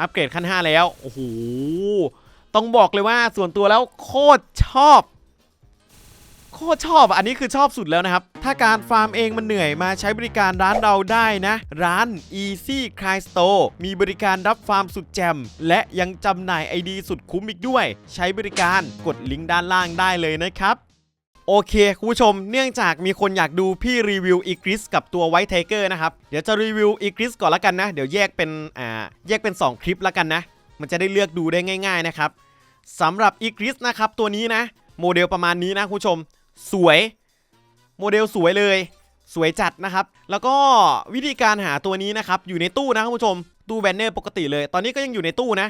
อัปเกรดขั้น 5 แล้ว โอ้โห ต้องบอกเลยว่าส่วนตัวแล้วโคตรชอบ โคตรชอบอันนี้คือชอบสุดแล้วนะครับ ถ้าการฟาร์มเองมันเหนื่อยมาใช้บริการร้านเราได้นะ ร้าน Easy Cry Store มีบริการรับฟาร์มสุดแจ่มและยังจำหน่าย ID สุดคุ้มอีกด้วย ใช้บริการกดลิงก์ด้านล่างได้เลยนะครับ โอเคคุณผู้ชมเนื่องจากมีคนอยากดูพี่รีวิวอีกริสกับตัวไวท์ไทเกอร์นะครับ เดี๋ยวจะรีวิวอีกริสก่อนละกันนะ เดี๋ยวแยกเป็นอ่าแยกเป็น 2 คลิปละกันนะ มันจะได้เลือกดูได้ง่าย ๆนะครับสำหรับอีกริสนะครับตัวนี้นะ โมเดลประมาณนี้นะคุณผู้ชม สวย โมเดลสวยเลย สวยจัดนะครับ แล้วก็วิธีการหาตัวนี้นะครับอยู่ในตู้นะคุณผู้ชมตู้แบนเนอร์ปกติเลย ตอนนี้ก็ยังอยู่ในตู้นะ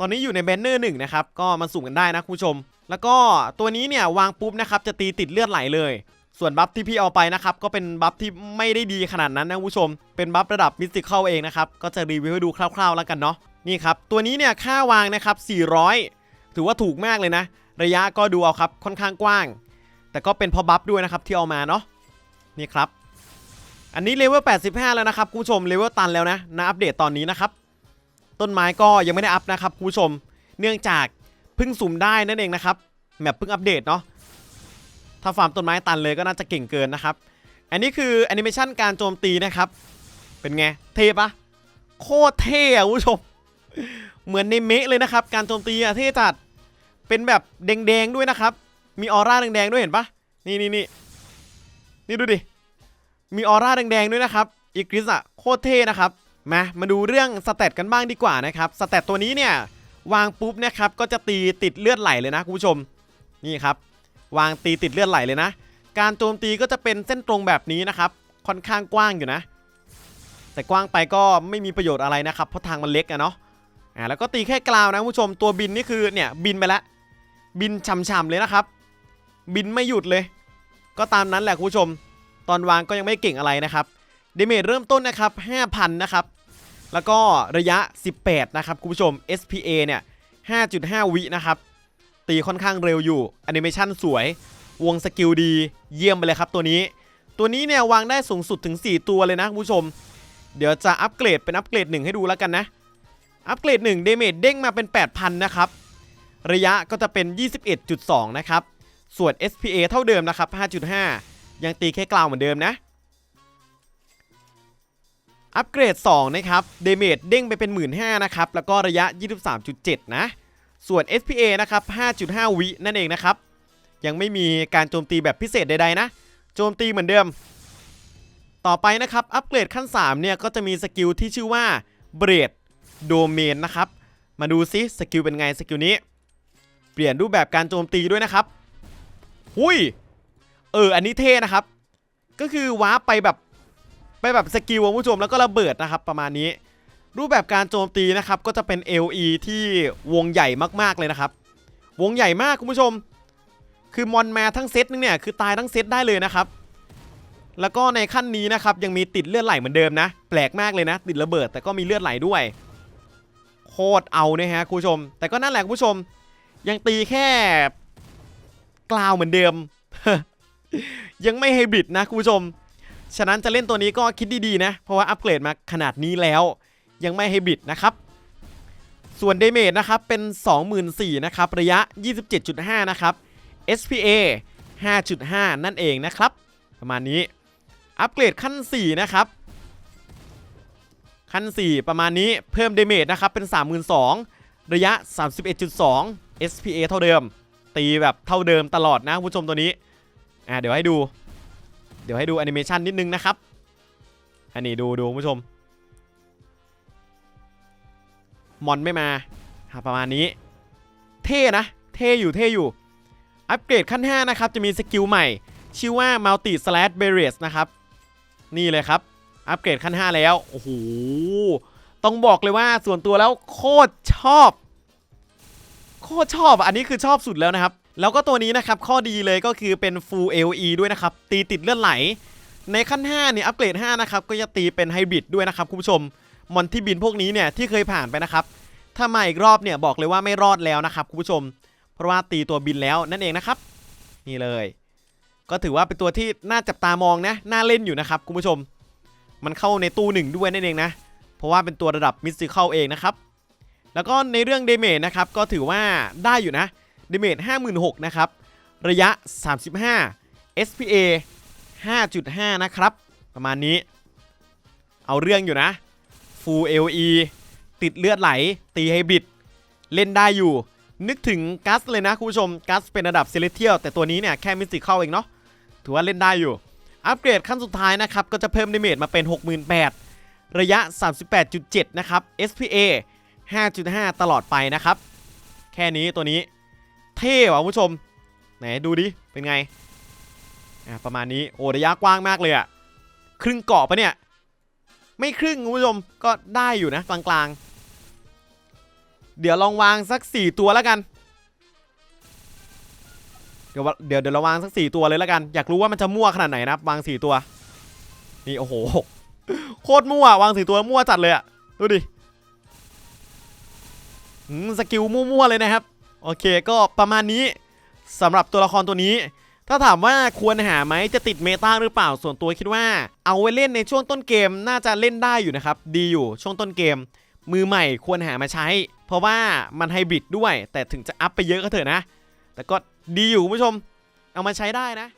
ตอนนี้อยู่ในแบนเนอร์หนึ่งนะครับก็มาสุ่มกันได้นะคุณผู้ชม แล้วก็ตัวนี้เนี่ยวางปุ๊บนะครับจะตีติดเลือดไหลเลย ส่วนบัฟที่พี่เอาไปนะครับก็เป็นบัฟที่ไม่ได้ดีขนาดนั้นนะคุณผู้ชม เป็นบัฟระดับมิสติคอลเองนะครับก็จะรีวิวให้ดูคร่าวๆแล้วกันเนาะนี่ครับตัวนี้เนี่ยค่าวางนะครับ400 ถือว่าถูกมากเลยนะ ระยะก็ดูเอาครับค่อนข้างกว้าง แต่ก็เป็นพอบัฟด้วยนะครับที่เอามาเนาะนี่ครับอันนี้เลเวล85 แล้วนะครับคุณผู้ชมเลเวลตันแล้วนะนะอัปเดตตอนนี้นะครับ ต้นไม้ก็ยังไม่ได้อัพนะครับคุณผู้ชม เนื่องจาก พิ่งสุ่มได้นั่นเองนะครับแมปเพิ่งอัปเดตเนาะถ้าฟาร์มต้นไม้ตันเลยก็น่าจะเก่งเกินนะครับ อันนี้คือแอนิเมชันการโจมตีนะครับ เป็นไง เทปะโคตรเท่อะคุณผู้ชม เหมือนในเมะเลยนะครับ การโจมตีอะเท่จัด เป็นแบบแดงๆด้วยนะครับ มีออร่าแดงๆด้วยเห็นปะนี่นี่นี่นี่ดูดิ มีออร่าแดงๆด้วยนะครับอีกริสอะโคตรเท่นะครับ มา มาดูเรื่องสเตตกันบ้างดีกว่านะครับ สเตตตัวนี้เนี่ย วางปุ๊บเนะครับก็จะตีติดเลือดไหลเลยนะคุณผู้ชมนี่ครับ วางตีติดเลือดไหลเลยนะ การโจมตีก็จะเป็นเส้นตรงแบบนี้นะครับ ค่อนข้างกว้างอยู่นะ แต่กว้างไปก็ไม่มีประโยชน์อะไรนะครับ เพราะทางมันเล็กอะเนาะอ่าแล้วก็ตีแค่กราวนะคุณผู้ชมตัวบินนี่คือเนี่ยบินไปแล้วบินช่ำๆเลยนะครับ บินไม่หยุดเลย ก็ตามนั้นแหละคุณผู้ชม ตอนวางก็ยังไม่เก่งอะไรนะครับเดเมจเริ่มต้นนะครับ 5,000 นะครับ แล้วก็ระยะ 18 นะครับคุณผู้ชม SPA เนี่ย5.5 วินะครับ ตีค่อนข้างเร็วอยู่แอนิเมชันสวย วงสกิลดีเยี่ยมไปเลยครับตัวนี้ ตัวนี้เนี่ยวางได้สูงสุดถึง 4 ตัวเลยนะคุณผู้ชม เดี๋ยวจะอัปเกรดเป็นอัปเกรด 1 ให้ดูแล้วกันนะ อัปเกรด1เดเมจเด้งมาเป็น 8,000 นะครับ ระยะก็จะเป็น 21.2 นะครับ ส่วน SPA เท่าเดิมนะครับ 5.5 ยังตีแค่กลาวเหมือนเดิมนะ อัปเกรด 2 นะครับเดเมจเด้งไปเป็น 15,000นะครับ แล้วก็ระยะ 23.7 นะ ส่วน SPA นะครับ 5.5 วินั่นเองนะครับ ยังไม่มีการโจมตีแบบพิเศษใดๆนะ โจมตีเหมือนเดิม ต่อไปนะครับ อัปเกรดขั้น 3 เนี่ย ก็จะมีสกิลที่ชื่อว่าเบรดโดเมนนะครับ มาดูซิสกิลเป็นไงสกิลนี้ เปลี่ยนรูปแบบการโจมตีด้วยนะครับ หุยเออ อันนี้เท่นะครับ ก็คือวาร์ปไปแบบ ไปแบบสกิลคุณผู้ชมแล้วก็ระเบิดนะครับประมาณนี้ รูปแบบการโจมตีนะครับก็จะเป็น LE ที่วงใหญ่มากๆเลยนะครับ วงใหญ่มากคุณผู้ชม คือมอนมาทั้งเซตนึงเนี่ยคือตายทั้งเซตได้เลยนะครับ แล้วก็ในขั้นนี้นะครับยังมีติดเลือดไหลเหมือนเดิมนะ แปลกมากเลยนะ ติดระเบิดแต่ก็มีเลือดไหลด้วย โคตรเอานะฮะคุณผู้ชม แต่ก็นั่นแหละคุณผู้ชม ยังตีแค่กล่าวเหมือนเดิม ยังไม่ไฮบริดนะคุณผู้ชม ฉะนั้นจะเล่นตัวนี้ก็คิดดีๆนะ เพราะว่าอัปเกรดมาขนาดนี้แล้ว ยังไม่ไฮบริดนะครับ ส่วนเดเมจนะครับเป็น 24,000นะครับ ระยะ 27.5 นะครับ SPA 5.5 นั่นเองนะครับ ประมาณนี้ อัปเกรดขั้น 4 นะครับ ขั้น 4 ประมาณนี้เพิ่มเดเมจนะครับเป็น 32,000 ระยะ 31.2 SPA เท่าเดิม ตีแบบเท่าเดิมตลอดนะผู้ชมตัวนี้อ่าเดี๋ยวให้ดู เดี๋ยวให้ดูแอนิเมชันนิดนึงนะครับ อันนี้ดูดูคุณผู้ชม มอนไม่มาประมาณนี้ เท่นะ เท่อยู่เท่อยู่ อัปเกรดขั้น 5 นะครับ จะมีสกิลใหม่ ชื่อว่า Multi Slash Barriers นะครับ นี่เลยครับ อัปเกรดขั้น 5 แล้ว โอ้โห ต้องบอกเลยว่าส่วนตัวแล้วโคตรชอบ โคตรชอบอันนี้คือชอบสุดแล้วนะครับ แล้วก็ตัวนี้นะครับข้อดีเลยก็คือเป็น Full LE ด้วยนะครับ ตีติดเลือดไหล ในขั้น 5 เนี่ยอัปเกรด 5 นะครับ ก็จะตีเป็นไฮบริดด้วยนะครับคุณผู้ชม มอนที่บินพวกนี้เนี่ยที่เคยผ่านไปนะครับ ถ้ามาอีกรอบเนี่ยบอกเลยว่าไม่รอดแล้วนะครับคุณผู้ชม เพราะว่าตีตัวบินแล้วนั่นเองนะครับ นี่เลย ก็ถือว่าเป็นตัวที่น่าจับตามองนะน่าเล่นอยู่นะครับคุณผู้ชม มันเข้าในตู้หนึ่งด้วยนั่นเองนะ เพราะว่าเป็นตัวระดับมิสซิเคิลเองนะครับแล้วก็ในเรื่องเดเมจนะครับก็ถือว่าได้อยู่นะ ดเมจ56,000นะครับ ระยะ 35 SPA 5.5 นะครับ ประมาณนี้ เอาเรื่องอยู่นะ Full LE ติดเลือดไหล ตีไฮบริด เล่นได้อยู่ นึกถึงกัสเลยนะคุณผู้ชม กัสเป็นระดับเซเลเทียลแต่ตัวนี้เนี่ยแค่มิสติเข้าเองเนาะ ถือว่าเล่นได้อยู่ อัปเกรดขั้นสุดท้ายนะครับ ก็จะเพิ่มดาเมจมาเป็น 68,000 ระยะ 38.7 นะครับ SPA 5.5 ตลอดไปนะครับ แค่นี้ตัวนี้ เท่ว่ะคุณผู้ชม ไหนดูดิ เป็นไง อะประมาณนี้ โอ้ระยะกว้างมากเลยอะครึ่งเกาะปะเนี่ย ไม่ครึ่งคุณผู้ชม ก็ได้อยู่นะกลางๆ เดี๋ยวลองวางสัก 4 ตัวแล้วกัน เดี๋ยวเดี๋ยวเดี๋ยวเราวางสัก 4 ตัวเลยแล้วกัน อยากรู้ว่ามันจะมั่วขนาดไหนนะวาง 4 ตัว นี่โอ้โห โคตรมั่ว วางสี่ตัวมั่วจัดเลยอะดูดิสกิลมั่วๆเลยนะครับ โอเคก็ประมาณนี้สำหรับตัวละครตัวนี้ ถ้าถามว่าควรหาไหมจะติดเมตาหรือเปล่าส่วนตัวคิดว่า เอาไว้เล่นในช่วงต้นเกมน่าจะเล่นได้อยู่นะครับ ดีอยู่ช่วงต้นเกม มือใหม่ควรหามาใช้ เพราะว่ามันไฮบริดด้วย แต่ถึงจะอัพไปเยอะก็เถอะนะ แต่ก็ดีอยู่คุณผู้ชม เอามาใช้ได้นะ